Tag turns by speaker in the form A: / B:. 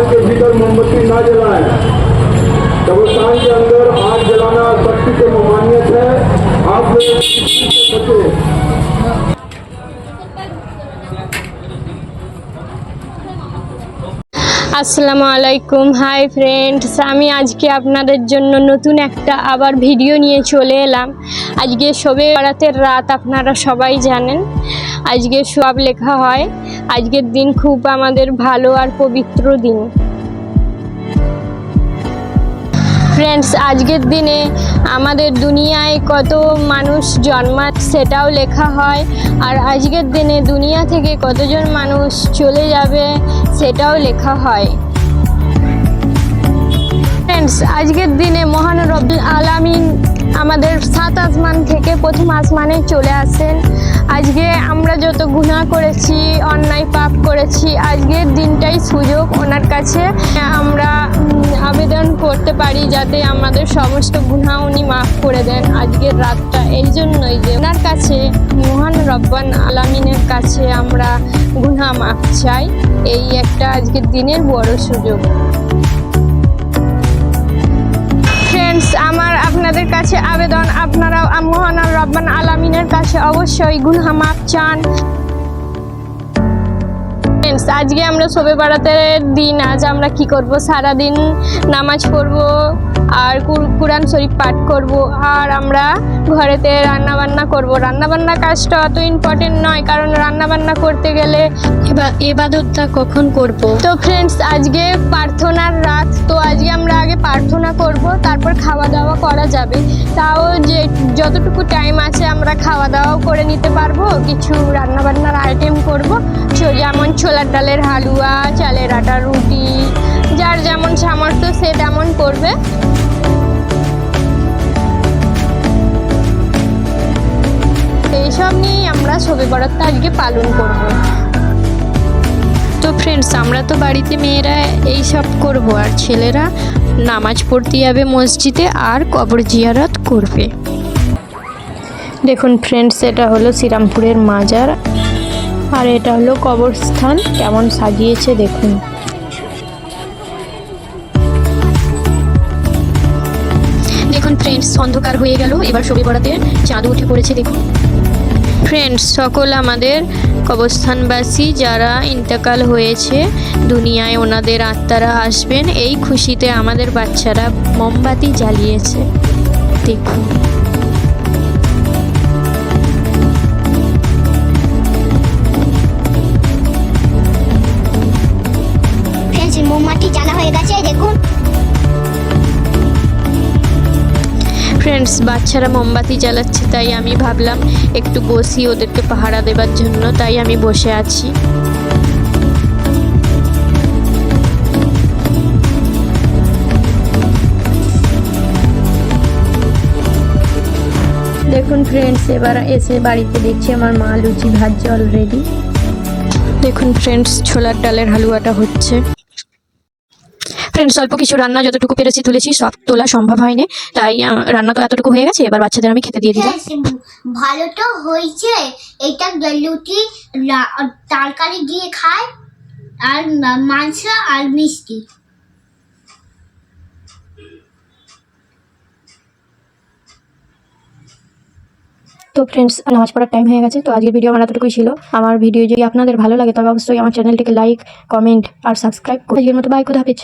A: कब्रिस्तान के भीतर मोमबत्ती न जलाएं कब्रिस्तान के अंदर आग जलाना सख्ती से ममानियत है आप लोग इस चीज़ से बचें
B: আসসালামু আলাইকুম হাই ফ্রেন্ডস আমি আজকে আপনাদের জন্য নতুন একটা আবার ভিডিও নিয়ে চলে এলাম আজকে শবে বরাতের রাত আপনারা সবাই জানেন আজকে সব লেখা হয় আজকের দিন খুব আমাদের ভালো আর পবিত্র দিন ফ্রেন্ডস আজকের দিনে আমাদের দুনিয়ায় কত মানুষ জন্মাত সেটাও লেখা হয়। আর আজকের দিনে দুনিয়া থেকে কতজন মানুষ চলে যাবে সেটাও লেখা হয়। ফ্রেন্ডস আজকের দিনে মহান রব্দুল আলামিন আমাদের সাত আসমান থেকে প্রথম আসমানে চলে আসেন। আজকে আমরা যত গুনাহ করেছি, অন্যায় পাপ করেছি, আজকের দিনটাই সুযোগ ওনার কাছে। আমরা আবেদন করতে পারি যাতে আমাদের সমস্ত গুনাহ উনি মাফ করে দেন আজকের রাতটা। এই জন্যই যে ওনার কাছে, মহান রব্বান আলামিনের কাছে আমরা গুনাহ মাফ চাই। এই একটা আজকের দিনের বড় সুযোগ। ফ্রেন্ডস আমার আপনারাও মহান আর রব্বান আলামিনের কাছে অবশ্যই গুনহা মাপ চান। আজকে আমরা সবে বারাতের দিন আজ আমরা কি করব? সারা দিন নামাজ পড়ব। আর কুর- কুরআন শরীফ পাঠ করব। আর আমরা ঘরেতে রান্না বান্না করব। রান্না বান্না কাজটা অত ইম্পর্টেন্ট নয়, কারণ রান্না বান্না করতে গেলে এবাদতটা কখন করব? তো ফ্রেন্ডস আজকে প্রার্থনার রাত। তো আজকে আমরা আগে প্রার্থনা করব, তারপর খাওয়া দাওয়া করা যাবে। তাও যে, যতটুকু টাইম আছে আমরা খাওয়া দাওয়াও করে নিতে পারব, কিছু রান্না বান্নার আইটেম করব যেমন ছোলার ডালের হালুয়া, চালের আটার রুটি যার যেমন সামর্থ্য সে তেমন করবে। এইসব নিয়েই আমরা ছবি বরাতটা আজকে পালন করব। তো ফ্রেন্ডস আমরা তো বাড়িতে মেয়েরা এই সব করব আর ছেলেরা নামাজ পড়তে যাবে মসজিদে আর কবর জিয়ারত করবে। দেখুন ফ্রেন্ডস এটা হলো শ্রীরামপুরের মাজার আর এটা হলো কবরস্থান কেমন সাজিয়েছে দেখুন।
C: ফ্রেন্ডস অন্ধকার হয়ে গেল। এবার ছবি পড়াতে চাঁদ উঠে পড়েছে দেখুন।
B: ফ্রেন্ডস সকল আমাদের কবরস্থানবাসী যারা ইন্তেকাল হয়েছে দুনিয়ায় ওনাদের আত্মারা আসবেন। এই খুশিতে আমাদের বাচ্চারা মোমবাতি জ্বালিয়েছে। দেখুন।
D: মোমবাতি জ্বালা হয়ে গেছে দেখুন।
B: ফ্রেন্ডস বাচ্চারা মোমবাতি জ্বালাচ্ছে তাই আমি ভাবলাম একটু বসি ওদেরকে পাহারা দেবার জন্য তাই আমি বসে আছি। দেখুন ফ্রেন্ডস এবার এসে বাড়িতে দেখছি আমার মা লুচি ভাজছে অলরেডি দেখুন ফ্রেন্ডস ছোলার ডালের হালুয়াটা হচ্ছে।
C: ফ্রেন্ডস অল্প কিছু রান্না যতটুকু পেরেছি তুলেছি সব তোলা সম্ভব হয়নি। তাই রান্না তো এতটুকু হয়ে গেছে এবার বাচ্চাদের আমি খেতে দিয়ে দিলাম।
D: ভালো তো হয়েছে। এটা লুচি তরকারি দিয়ে খায় আর মাংস আর মিষ্টি।
C: তো ফ্রেন্ডস নামাজ পড়ার টাইম হয়ে গেছে তো আজকের ভিডিও আমার এতটুকুই ছিল। আমার ভিডিও যদি আপনাদের ভালো লাগে তবে অবশ্যই আমার চ্যানেলটিকে লাইক কমেন্ট আর সাবস্ক্রাইব করে মতো বাই খুদা হাফেজ।